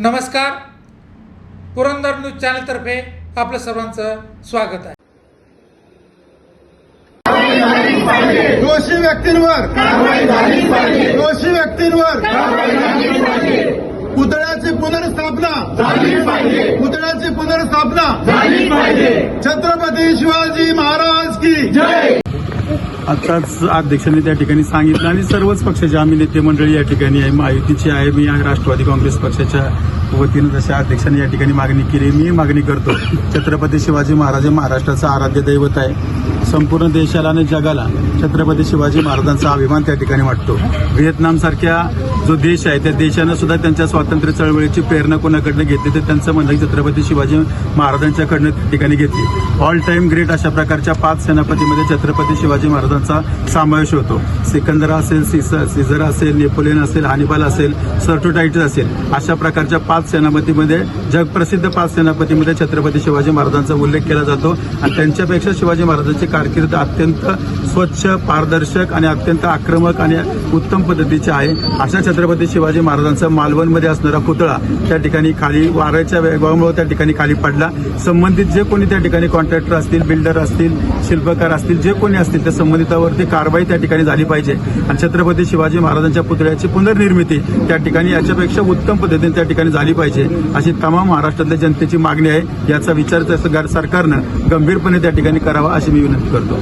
नमस्कार. पुरंदर न्यूज चॅनलतर्फे आपलं सर्वांचं स्वागत आहे. दोषी व्यक्तींवर. दोषी व्यक्तींवर. पुतळ्याची पुनर्स्थापना. पुतळ्याची पुनर्स्थापना. छत्रपती शिवाजी महाराज की. आताच अध्यक्षांनी त्या ठिकाणी सांगितलं आणि सर्वच पक्षाचे आम्ही नेते मंडळी या ठिकाणी आहे महायुतीची आहे मी राष्ट्रवादी काँग्रेस पक्षाच्या वतीनं जशा अध्यक्षांनी या ठिकाणी मागणी केली. मी मागणी करतो छत्रपती शिवाजी महाराज हे महाराष्ट्राचं आराध्य दैवत आहे. संपूर्ण देशाला आणि जगाला छत्रपती शिवाजी महाराजांचा अभिमान त्या ठिकाणी वाटतो. व्हिएतनाम सारख्या जो देश आहे त्या देशानं सुद्धा त्यांच्या स्वातंत्र्य चळवळीची प्रेरणा कोणाकडनं घेतली तर त्यांचं म्हणणं छत्रपती शिवाजी महाराजांच्याकडनं त्या ठिकाणी घेतली. ऑल टाइम ग्रेट अशा प्रकारच्या पाच सेनापतीमध्ये छत्रपती शिवाजी महाराजांचा समावेश होतो. सिकंदर असेल सिस- सिझर असेल नेपोलियन असेल हानिबाल असेल सर्टोटायटिस असेल अशा प्रकारच्या पाच सेनापतीमध्ये जगप्रसिद्ध पाच सेनापतीमध्ये छत्रपती शिवाजी महाराजांचा उल्लेख केला जातो. आणि त्यांच्यापेक्षा शिवाजी महाराजांची कारकीर्द अत्यंत स्वच्छ पारदर्शक आणि अत्यंत आक्रमक आणि उत्तम पद्धतीचे आहे. अशा छत्रपती शिवाजी महाराजांचा मालवणमध्ये असणारा पुतळा त्या ठिकाणी खाली वाऱ्याच्या वेगामुळे त्या ठिकाणी खाली पडला. संबंधित जे कोणी त्या ठिकाणी कॉन्ट्रॅक्टर असतील बिल्डर असतील शिल्पकार असतील जे कोणी असतील त्या संबंधितावरती कारवाई त्या ठिकाणी झाली पाहिजे. आणि छत्रपती शिवाजी महाराजांच्या पुतळ्याची पुनर्निर्मिती त्या ठिकाणी याच्यापेक्षा उत्तम पद्धतीने त्या ठिकाणी झाली पाहिजे. अशी तमाम महाराष्ट्रातल्या जनतेची मागणी आहे. याचा विचार सरकारनं गंभीरपणे त्या ठिकाणी करावा अशी मी विनंती करतो.